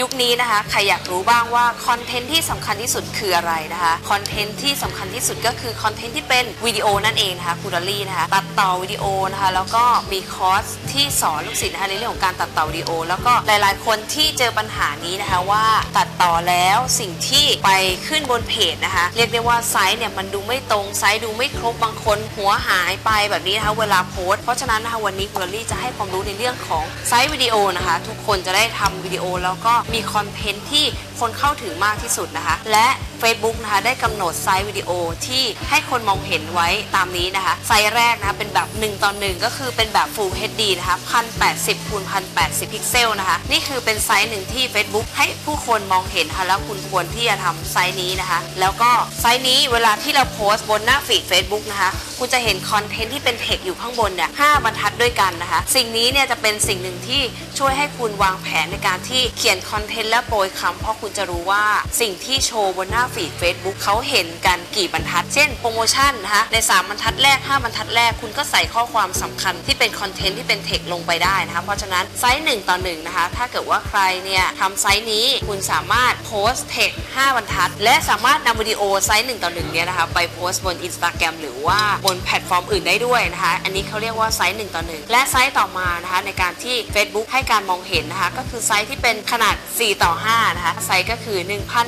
ยุคนี้นะคะ ใครอยากรู้บ้างว่าคอนเทนต์ที่สำคัญที่สุดคืออะไรนะคะ คอนเทนต์ที่สำคัญที่สุดก็คือคอนเทนต์ที่เป็นวิดีโอนั่นเองนะคะครูดอลลี่นะคะ ตัดต่อวิดีโอนะคะ แล้วก็มีคอร์สที่สอนลูกศิษย์นะคะในเรื่องของการตัดต่อวิดีโอ แล้วก็หลาย ๆ คนที่เจอปัญหานี้นะคะว่าตัดต่อแล้วสิ่งที่ไปขึ้นบนเพจนะคะ เรียกได้ว่าไซส์เนี่ยมันดูไม่ตรงไซส์ดูไม่ครบบางคนหัวหายไปแบบนี้นะคะเวลาโพสเพราะฉะนั้นนะคะวันนี้ครูดอลลี่จะให้ความรู้ในเรื่องของไซส์วิดีโอนะคะ ทุกคนจะได้ทำวิดีโอแล้วก็มีคอนเทนต์ที่ คนเข้าถึงมากที่สุดนะคะ และ Facebook นะคะได้กำหนดไซส์วิดีโอที่ให้คนมองเห็นไว้ตามนี้นะคะ ไซส์แรกนะคะเป็นแบบ 1ต่อ1ก็คือเป็นแบบ Full HD นะคะ1080คูณ1080 พิกเซลนะคะ นี่คือเป็นไซส์หนึ่งที่ Facebook ให้ผู้คนมองเห็นนะคะแล้วคุณควรที่จะทำไซส์นี้นะคะ แล้วก็ไซส์นี้เวลาที่เราโพสต์บนหน้าฟีด Facebook นะคะ คุณจะเห็นคอนเทนต์ที่เป็นเทคอยู่ข้างบนเนี่ย5บรรทัดด้วยกันนะคะ สิ่งนี้เนี่ยจะเป็นสิ่งหนึ่งที่ช่วยให้คุณวางแผนในการที่เขียนคอนเทนต์และโปรยคำเพราะคุณจะรู้ว่าสิ่งที่โชว์บนหน้าฟีด Facebook เขาเห็นกันกี่บรรทัด เช่นโปรโมชั่นนะคะใน 3 บรรทัดแรก 5 บรรทัดแรกคุณก็ใส่ข้อความสำคัญที่เป็นคอนเทนต์ที่เป็นเทคลงไปได้นะคะเพราะฉะนั้นไซส์1ต่อ1นะคะถ้าเกิดว่าใครเนี่ยทำไซส์นี้คุณสามารถโพสต์เทค5บรรทัด และสามารถนำวิดีโอไซส์1ต่อ1เนี่ยนะคะไปโพสต์บน Instagram หรือว่าบนแพลตฟอร์มอื่นได้ด้วยนะคะอันนี้เขาเรียกว่าไซส์1ต่อ1และไซส์ต่อมานะคะในการที่ Facebook ให้การมองเห็นนะคะก็คือไซส์ที่เป็นขนาด 4 ต่อ5นะคะไซสก็คือ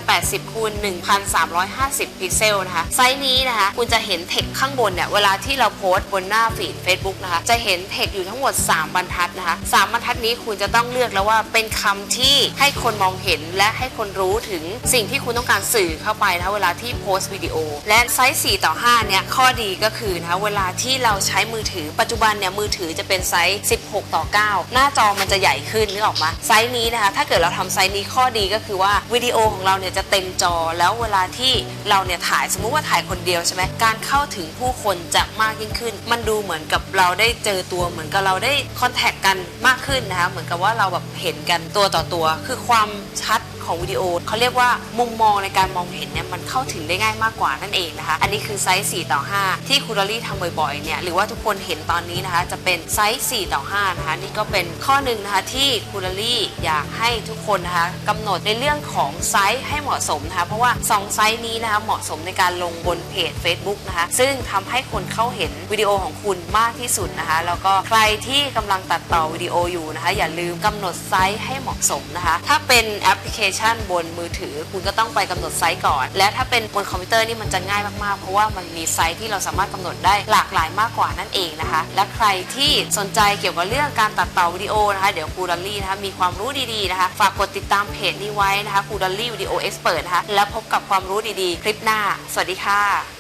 1080คูณ1350 พิกเซลนะคะ ไซส์นี้นะคะ คุณจะเห็นเทคข้างบนเนี่ย เวลาที่เราโพสต์บนหน้าฟีด Facebook นะคะ จะเห็นเทคอยู่ทั้งหมด 3 บรรทัดนะคะ 3 บรรทัดนี้คุณจะต้องเลือกแล้วว่าเป็นคำที่ให้คนมองเห็นและให้คนรู้ถึงสิ่งที่คุณต้องการสื่อเข้าไปนะะเวลาที่โพสต์วิดีโอ และไซส์4ต่อ5เนี่ยข้อดีก็คือนะคะเวลาที่เราใช้มือถือปัจจุบันเนี่ยมือถือจะเป็นไซส์ 16 ต่อ 9 หน้าจอมันจะใหญ่ขึ้นนึกออกมาไซส์นี้นะคะถ้าเกิดเราทำไซส์นี้ข้อดีก็คือว่าวิดีโอของเราเนี่ยจะเต็มจอแล้วเวลาที่เราเนี่ยถ่ายสมมุติว่าถ่ายคนเดียวใช่ไหมการเข้าถึงผู้คนจะมากยิ่งขึ้น มันดูเหมือนกับเราได้เจอตัวเหมือนกับเราได้คอนแทคกันมากขึ้นนะคะเหมือนกับว่าเราแบบเห็นกันตัวต่อตัว คือความชัดของวิดีโอเขาเรียกว่ามุมมองในการมองเห็นเนี่ยมันเข้าถึงได้ง่ายมากกว่านั่นเองนะคะ อันนี้คือไซส์4ต่อ5ที่คูดอรี่ทำบ่อยๆเนี่ยหรือว่าทุกคนเห็นตอนนี้นะคะ จะเป็นไซส์4ต่อ5นะคะนี่ก็เป็นข้อหนึ่งนะคะที่คูดอรี่อยากให้ทุกคนนะคะกำหนดในเรื่องของไซส์ให้เหมาะสมนะคะ เพราะว่า 2 ไซส์นี้นะคะเหมาะสมในการลงบนเพจ Facebook นะคะ ซึ่งทำให้คนเข้าเห็นวิดีโอของคุณมากที่สุดนะคะ แล้วก็ใครที่กำลังตัดต่อวิดีโออยู่นะคะ อย่าลืมกำหนดไซส์ให้เหมาะสมนะคะ ถ้าเป็นแอปพลิเคชันบนมือถือ คุณก็ต้องไปกำหนดไซส์ก่อน และถ้าเป็นบนคอมพิวเตอร์นี่มันจะง่ายมากๆ เพราะว่ามันมีไซส์ที่เราสามารถกำหนดได้หลากหลายมากกว่านั่นเองนะคะ และใครที่สนใจเกี่ยวกับเรื่องการตัดต่อวิดีโอนะคะ เดี๋ยวครูดัลลี่นะคะมีความรู้ดีๆนะคะ ฝากกดติดตามเพจนี้ไว้นะคะครูดัลลี่วิดีโอเอ็กซ์เปิดนะคะ แล้วพบกับความรู้ดีๆ คลิปหน้า สวัสดีค่ะ